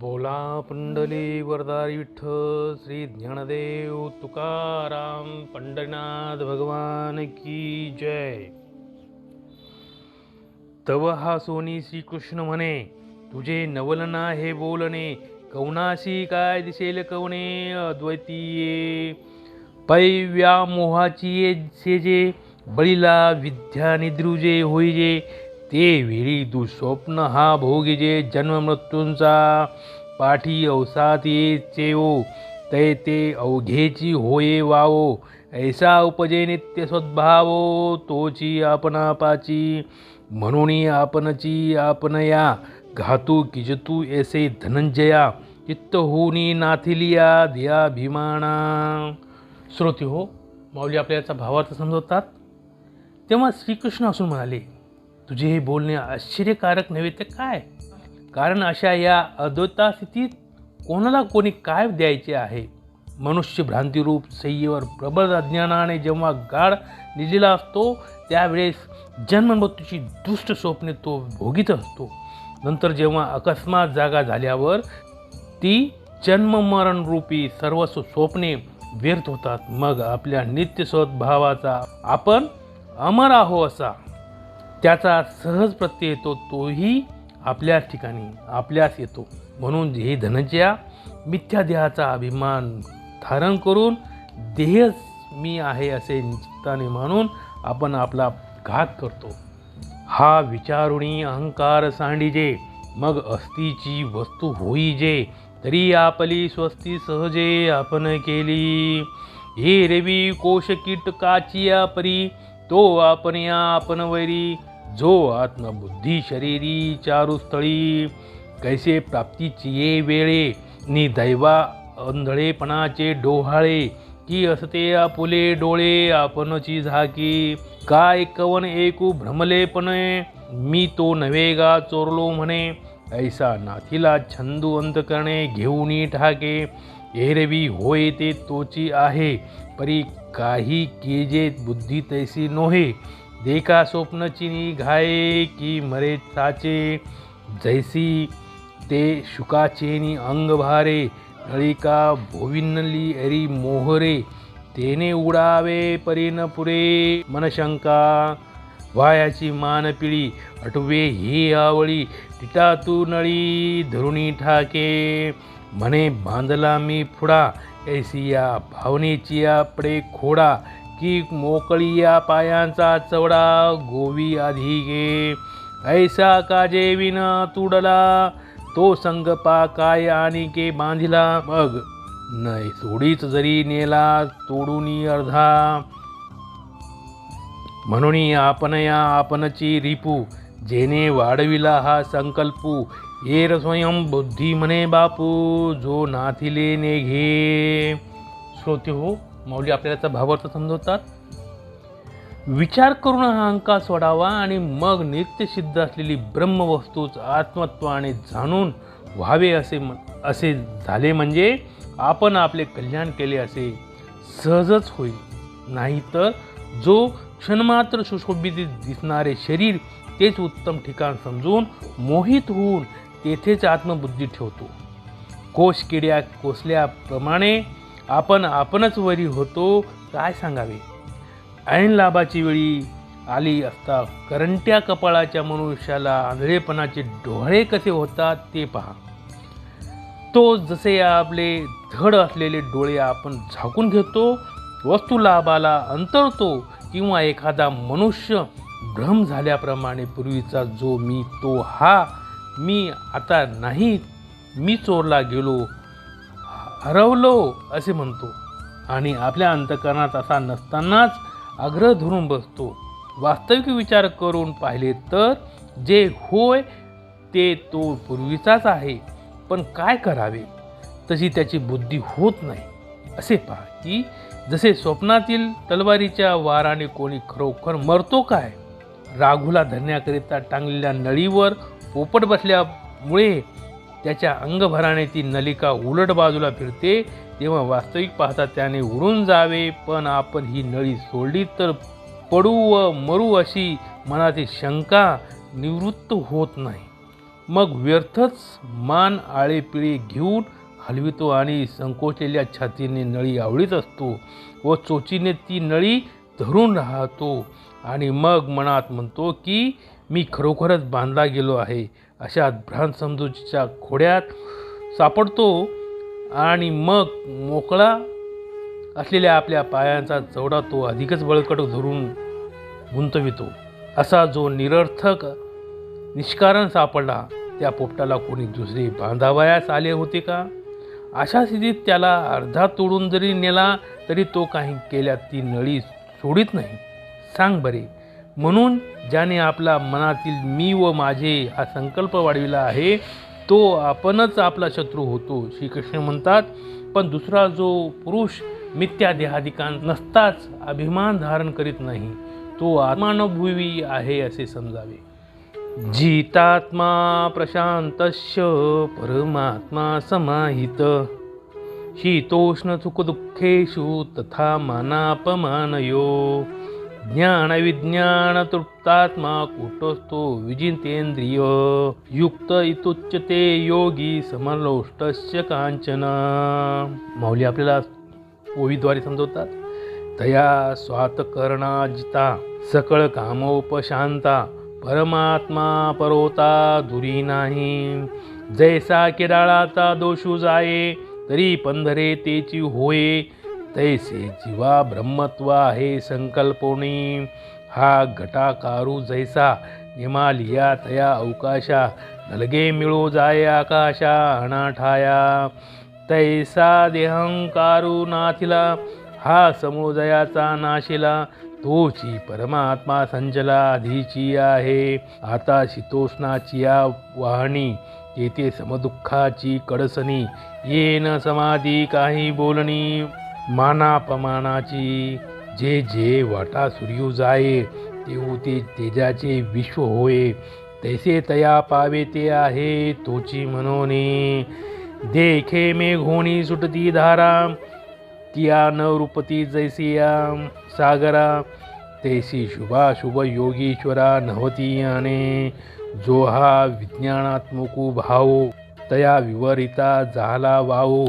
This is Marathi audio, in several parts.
बोला पंडली वरदारी विठ्ठल श्री ज्ञानदेव तुकाराम पंढरीनाथ भगवान की जय. तव हा सोनी श्रीकृष्ण म्हणे तुझे नवलना हे बोलणे कवनाशी काय दिसेल कवणे अद्वैतीये. पै व्यामोहाची ये सेजे बळीला विद्या निद्रुजे होईजे ते वेळी दुःस्वप्न हा भोगिजे जन्म मृत्यूंचा पाठी अवसात ये तै ते अवघेची होये वावो ऐसा उपजे नित्य सद्भावो तोची आपणापाची म्हणून आपणची आपणया घातू किजतू ऐसे धनंजया चित्त होनी नाथिलिया धिया भीमाना श्रोते हो माऊली आपल्या याचा भावार्थ समजवतात तेव्हा श्रीकृष्ण असून म्हणाले तुझे हे बोलणे आश्चर्यकारक नव्हे तर काय? कारण अशा या अद्वैता स्थितीत कोणाला कोणी काय द्यायचे आहे? मनुष्य भ्रांतिरूप सय्येवर प्रबळ अज्ञानाने जेव्हा गाढ निजलेला असतो त्यावेळेस जन्ममृत्यूची दुष्ट स्वप्ने तो भोगीत असतो. नंतर जेव्हा अकस्मात जागा झाल्यावर ती जन्ममरणरूपी सर्वस्व स्वप्ने व्यर्थ होतात. मग आपल्या नित्य सद्भावाचा आपण अमर आहो असा. त्याचा सहज प्रत्यय येतो तोही आपल्याच ठिकाणी आपल्यास येतो. म्हणून हे धनजया मिथ्या देहाचा अभिमान धारण करून देहच मी आहे असे निश्चिताने मानून आपण आपला घात करतो. हा विचारुणी अहंकार सांडिजे मग अस्तीची वस्तू होई जे तरी आपली स्वस्ती सहजे आपण केली. हे रेवी कोश कीटकाची या परी तो आपण या आपण वैरी जो आत्मबुद्धी शरीरी चारुस्थळी कैसे प्राप्तीची ये वेळे नि दैवा अंधळेपणाचे डोहाळे की असते आपुले डोळे आपणची झाकी काय कवन एकू भ्रमलेपणे मी तो नवेगा चोरलो म्हणे ऐसा नाथीला छंदू अंत करणे घेऊनी ठाके एरवी होय ते तोची आहे परी काही केजे बुद्धी तैसी नोहे. देखा स्वप्नचिनी घाये की मरे साचे जैसी ते शुकाचेनी अंग भारे नळिका भोविनली अरी मोहरे तेने उडावे परीन पुरे. मनशंका वायाची मानपिळी अटवे ही आवळी तिटा तू नळी धरुणी ठाके. म्हणे बांधला मी फुडा ऐसी या भावनेची आपडे खोडा की मोकळी या पायांचा चवडा गोवी आधी गे. ऐसा काजे विन तुडला तो संगपा काय आणि के बांधिला. मग नाही सोडीच जरी नेला तोडून अर्धा. म्हणून आपण या आपणची रिपू जेने वाढविला हा संकल्पू येर स्वयं बुद्धी म्हणे बापू जो नाथिले ने घे. श्रोते हो माऊली आपल्याला भावार्थ समजवतात. विचार करून हा अंका सोडावा आणि मग नित्य सिद्ध असलेली ब्रह्मवस्तूच आत्मत्वाने जाणून व्हावे असे असे झाले म्हणजे आपण आपले कल्याण केले असे सहजच होईल. नाहीतर जो क्षणमात्र सुशोभित दिसणारे शरीर तेच उत्तम ठिकाण समजून मोहित होऊन तेथेच आत्मबुद्धी ठेवतो. कोश किड्या कोसल्याप्रमाणे आपण आपणच वरी होतो काय सांगावे? ऐन लाभाची वेळी आली असता करंट्या कपाळाच्या मनुष्याला आंधळेपणाचे डोळे कसे होतात ते पहा. तो जसे आपले धड असलेले डोळे आपण झाकून घेतो वस्तू लाभाला अंतरतो किंवा एखादा मनुष्य भ्रम झाल्याप्रमाणे पूर्वीचा जो मी तो हा मी आता नाही मी चोरला गेलो हरवलो असे म्हणतो. आणि आपल्या अंतकरणात असा नसतानाच आग्रह धरून बसतो. वास्तविक विचार करून पाहिले तर जे होय ते तो पूर्वीचाच आहे. पण काय करावे? तशी त्याची बुद्धी होत नाही. असे पहा की जसे स्वप्नातील तलवारीच्या वाराने कोणी खरोखर मरतो काय? राघूला धरण्याकरिता टांगलेल्या नळीवर पोपट बसल्यामुळे त्याच्या अंगभराने ती नलिका उलट बाजूला फिरते. तेव्हा वास्तविक पाहता त्याने उडून जावे पण आपण ही नळी सोडली तर पडू व मरू अशी मनातील शंका निवृत्त होत नाही. मग व्यर्थच मान आळेपिळे घेऊन हलवितो आणि संकोचलेल्या छातीने नळी आवडीत असतो व चोचीने ती नळी धरून राहतो. आणि मग मनात म्हणतो की मी खरोखरच बांधला गेलो आहे अशा भ्रांत समजूतीच्या खोड्यात सापडतो आणि मग मोकळा असलेल्या आपल्या पायांचा चवडा तो अधिकच बळकट धरून गुंतवितो. असा जो निरर्थक निष्कारण सापडला त्या पोपटाला कोणी दुसरे बांधावयास आले होते का? अशा स्थितीत त्याला अर्धा तोडून जरी नेला तरी तो काही केल्यात ती नळी सोडित नाही. सांग बरे म्हणून ज्याने आपला मनातील मी व माझे हा संकल्प वाढविला आहे तो आपणच आपला शत्रू होतो श्रीकृष्ण म्हणतात. पण दुसरा जो पुरुष मिथ्या देहाधिकांत नसताच अभिमान धारण करीत नाही तो आत्मानुभवी आहे असे समजावे. जितात्मा प्रशांतस्य परमात्मा समाहित. शीतोष्ण सुखदुःखेषु तथा मानापमानयो. ज्ञानविज्ञानतृप्तात्मा कूटस्थो विजितेंद्रिय युक्त इतुच्यते योगी समलोष्टस्य कांचन माऊली आपल्याला ओवीद्वारे समजवतात तया स्वातकर्णाजिता सकळ कामोपशांता परमात्मा परोता दुरी नाही। जैसा केडाळाचा दोषू जाये तरी पंधरे तेची होये तैसे जीवा ब्रह्मत्व आहे संकल्पोणी हा घटाकारू जैसा निमालिया तया अवकाशा. नलगे मिळो जाय आकाशा अनाठाया. तैसा देहंकारू नाथिला. हा समुदयाचा नाशिला. तोची परमात्मा संजला आधीची आहे. आता शीतोष्णाची या वाहणी येथे समदुःखाची कडसणी. येन समाधी काही बोलणी. मानापमानाची. जे जे वाटा सूर्यू जाये तेऊ ते तेजाचे विश्व होय. तैसे तया पावे ते आहे तोची म्हणोने देखे मेघोणी सुटती धारा तिया न रूपती जैसिया सागरा. तैसी शुभा शुभ योगीश्वरा नव्हती आणि जो हा विज्ञानात्मकू भाव तया विवरिता झाला वाहू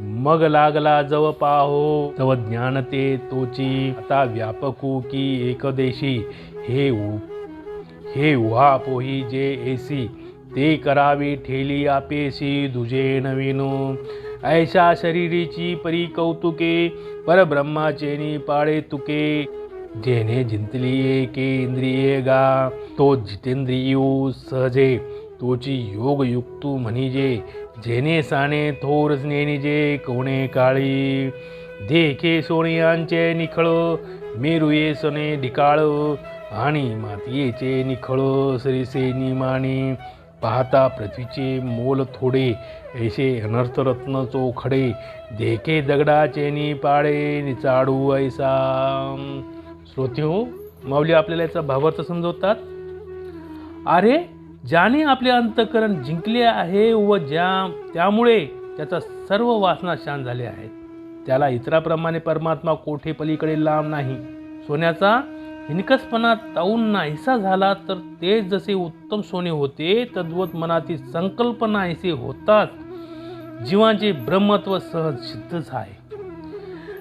मग लागला जव पाहो. तव ज्ञान ते तोची. आता व्यापकू की एकदेशी. हे उ हे उहा पोही जे एसी. ते करावी ठेली आपेसी दुजे नवीनो. ऐशा शरीरीची परी कौतुके. परब्रह्माचे नि पाळे तुके. जेने जिंतली एके इंद्रिये गा. तो जितेंद्रियू सहजे. तोची योगयुक्तू म्हणजे जेने साने थोर नेनिजे कोणे काळी। देखे सोनियांचे निखळ मेरुये सने ढिकाळ आणि मातीयेचे निखळ सरिसे निमाणी। पाहता पृथ्वीचे मोल थोडे ऐसे अनर्थरत्न चोखडे देखे दगडाचे नि पाळे निचाडू ऐसा। श्रोते हो माऊली आपल्याला याचा भावार्थ समजवतात? अरे ज्याने आपले अंतकरण जिंकले आहे व ज्या त्यामुळे त्याचा सर्व वासना शांत झाले आहेत. त्याला इतराप्रमाणे परमात्मा कोठे पलीकडे लांब नाही. सोन्याचा हिनकसपणा ताऊन नाहीसा झाला तर ते जसे उत्तम सोने होते तद्वत मनातील संकल्प नाहीसे होतात. जीवाचे ब्रह्मत्व सहज सिद्धच आहे.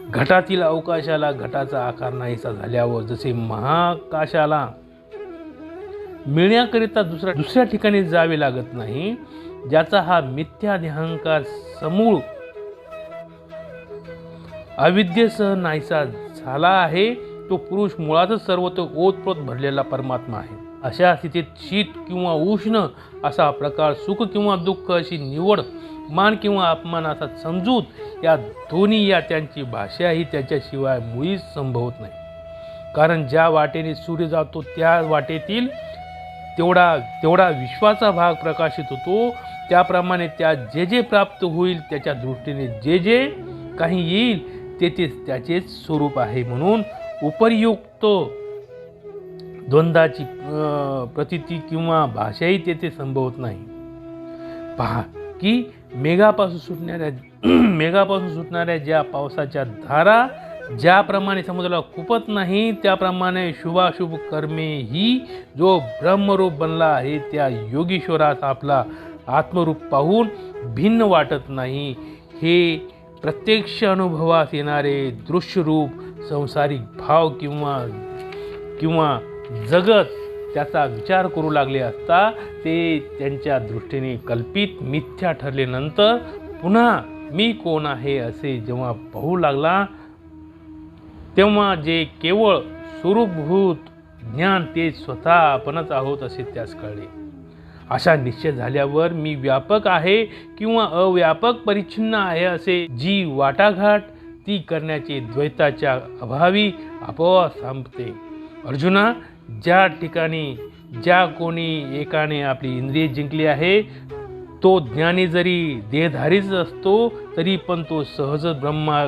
घटातील अवकाशाला घटाचा आकार नाहीसा झाल्यावर जसे महाकाशाला मिळण्याकरिता दुसऱ्या दुसऱ्या ठिकाणी जावे लागत नाही. ज्याचा हा मिथ्या देहंकार समूळ अविद्येसह नाहीसा झाला आहे तो पुरुष मुळातच सर्वत्र ओतप्रोत भरलेला परमात्मा आहे. अशा स्थितीत शीत किंवा उष्ण असा प्रकार सुख किंवा दुःख अशी निवड मान किंवा अपमान असा समजूत या दोन्ही या त्यांची भाषाही त्याच्याशिवाय मुळीच संभवत नाही. कारण ज्या वाटेने सूर्य जातो त्या वाटेतील तेवढा तेवढा विश्वाचा भाग प्रकाशित होतो. त्याप्रमाणे त्या जे जे प्राप्त होईल त्याच्या दृष्टीने जे जे काही येईल ते तेच त्याचेच स्वरूप आहे म्हणून उपयुक्त द्वंद्वाची प्रतिती किंवा भाषाही तेथे संभवत नाही. पहा की मेघापासून सुटणाऱ्या मेघापासून सुटणाऱ्या ज्या पावसाच्या धारा ज्याप्रमाणे समुद्राला खूपच नाही त्याप्रमाणे शुभाशुभ कर्मे ही जो ब्रह्मरूप बनला आहे त्या योगीश्वरात आपला आत्मरूप पाहून भिन्न वाटत नाही. हे प्रत्यक्ष अनुभवास येणारे दृश्यरूप संसारिक भाव किंवा किंवा जगत त्याचा विचार करू लागले असता ते त्यांच्या दृष्टीने कल्पित मिथ्या ठरल्यानंतर पुन्हा मी कोण आहे असे जेव्हा पाहू लागला तेव्हा जे केवळ स्वरूपभूत ज्ञान ते स्वतः आपणच आहोत असे त्यास कळले. अशा निश्चय झाल्यावर मी व्यापक आहे किंवा अव्यापक परिच्छिन्न आहे असे जी वाटाघाट ती करण्याचे द्वैताच्या अभावी आपोआप थांबते. अर्जुना ज्या ठिकाणी ज्या कोणी एकाने आपली इंद्रिय जिंकली आहे तो ज्ञानी जरी देहधारीच असतो तरी पण तो सहज ब्रह्मा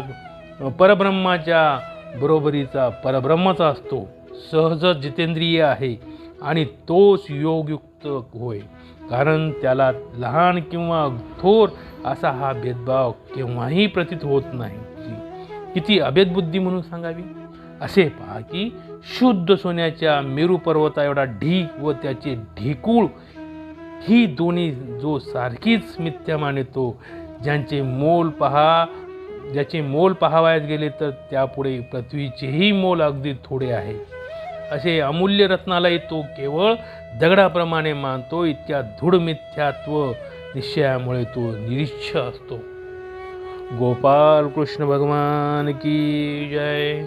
परब्रह्माच्या बरोबरीचा परब्रह्मचा असतो. सहज जितेंद्रिय आहे आणि तोच योगयुक्त होय. कारण त्याला लहान किंवा थोर असा हा भेदभाव केव्हाही प्रतीत होत नाही. किती अभेदबुद्धी म्हणून सांगावी? असे पहा की शुद्ध सोन्याच्या मेरू पर्वता एवढा ढीक व त्याचे ढेकूळ ही दोन्ही जो सारखीच मिथ्या मानतो ज्यांचे मोल पहा ज्याचे मोल पाहावयास गेले तर त्यापुढे पृथ्वीचेही मोल अगदी थोडे आहे. असे अमूल्य रत्नालाही तो केवळ दगडाप्रमाणे मानतो इतक्या धूडमिथ्यात्व निश्चयामुळे तो निरीच्छ असतो. गोपाल कृष्ण भगवान की जय.